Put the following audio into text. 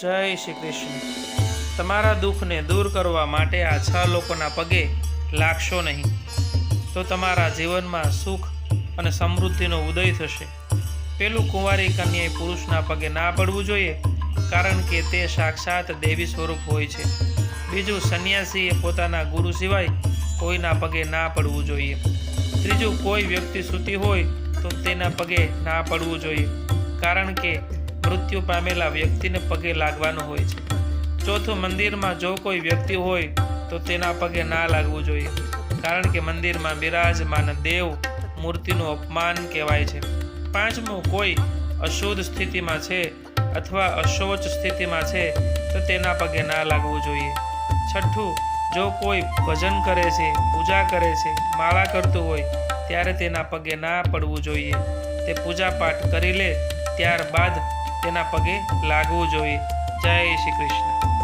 જય શ્રી કૃષ્ણ. તમારા દુઃખને દૂર કરવા માટે આ છ લોકોના પગે લાગશો નહીં. તો તમારા જીવનમાં સુખ અને સમૃદ્ધિનો ઉદય થશે. પેલું કુંવારી કન્યાએ પુરુષના પગે ના પડવું જોઈએ, કારણ કે તે સાક્ષાત દેવી સ્વરૂપ હોય છે. બીજું, સંન્યાસીએ પોતાના ગુરુ સિવાય કોઈના પગે ના પડવું જોઈએ. ત્રીજું, કોઈ વ્યક્તિ સૂતી હોય તો તેના પગે ના પડવું જોઈએ, કારણ કે મૃત્યુ પામેલા વ્યક્તિને પગે લાગવાનું હોય છે. ચોથું, મંદિરમાં જો કોઈ વ્યક્તિ હોય તો તેના પગે ના લાગવું જોઈએ. કારણ કે મંદિરમાં બિરાજમાન દેવ મૂર્તિનું અપમાન કહેવાય છે. પાંચમું, કોઈ અશુદ્ધ સ્થિતિમાં છે અથવા અશોચ સ્થિતિમાં છે તો તેના પગે ના લાગવું જોઈએ. છઠ્ઠું, જો કોઈ ભજન કરે છે, પૂજા કરે છે, માળા કરતું હોય, ત્યારે તેના પગે ના પડવું જોઈએ. તે પૂજા પાઠ કરી લે, ત્યારબાદ તેના પગે લાગવું જોઈએ. જય શ્રી કૃષ્ણ.